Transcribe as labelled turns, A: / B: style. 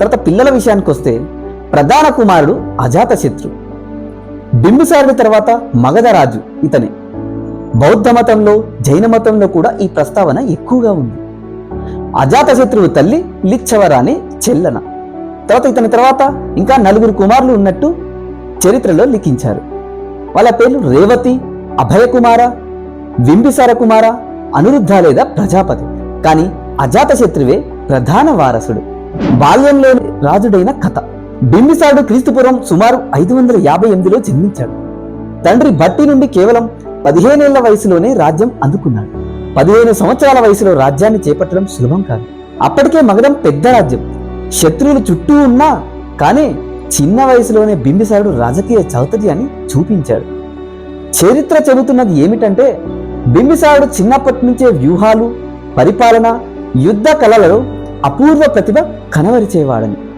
A: తర్వాత పిల్లల విషయానికి వస్తే ప్రధాన కుమారుడు అజాతశత్రు. బింబుసారుడి తర్వాత మగధరాజు ఇతనే. బౌద్ధ మతంలో జైన మతంలో కూడా ఈ ప్రస్తావన ఎక్కువగా ఉంది. అజాతశత్రువు తల్లి లిచ్చవరాని చెల్లన. తర్వాత ఇతని తర్వాత ఇంకా నలుగురు కుమారులు ఉన్నట్టు చరిత్రలో లిఖించారు. వాళ్ళ పేర్లు రేవతి అభయకుమార బింబిసార కుమార అనిరుద్ధ లేదా ప్రజాపతి. కానీ అజాతశత్రువే ప్రధాన వారసుడు. బాల్యంలోని రాజుడైన కథ. బింబిసారుడు క్రీస్తుపురం సుమారు ఐదు వందల యాభై ఎనిమిదిలో జన్మించాడు. తండ్రి భట్టి నుండి కేవలం పదిహేనేళ్ళ వయసులోనే రాజ్యం అందుకున్నాడు. పదిహేను సంవత్సరాల వయసులో రాజ్యాన్ని చేపట్టడం సులభం కాదు. అప్పటికే మగధం పెద్ద రాజ్యం. శత్రువులు చుట్టూ ఉన్నా కానీ చిన్న వయసులోనే బింబిసారుడు రాజకీయ చౌతర్యాన్ని చూపించాడు. చరిత్ర చెబుతున్నది ఏమిటంటే బింబిసారుడు చిన్నప్పటి నుంచే వ్యూహాలు పరిపాలన యుద్ధ కళలలో అపూర్వ ప్రతిభ కనవరిచేవాడని.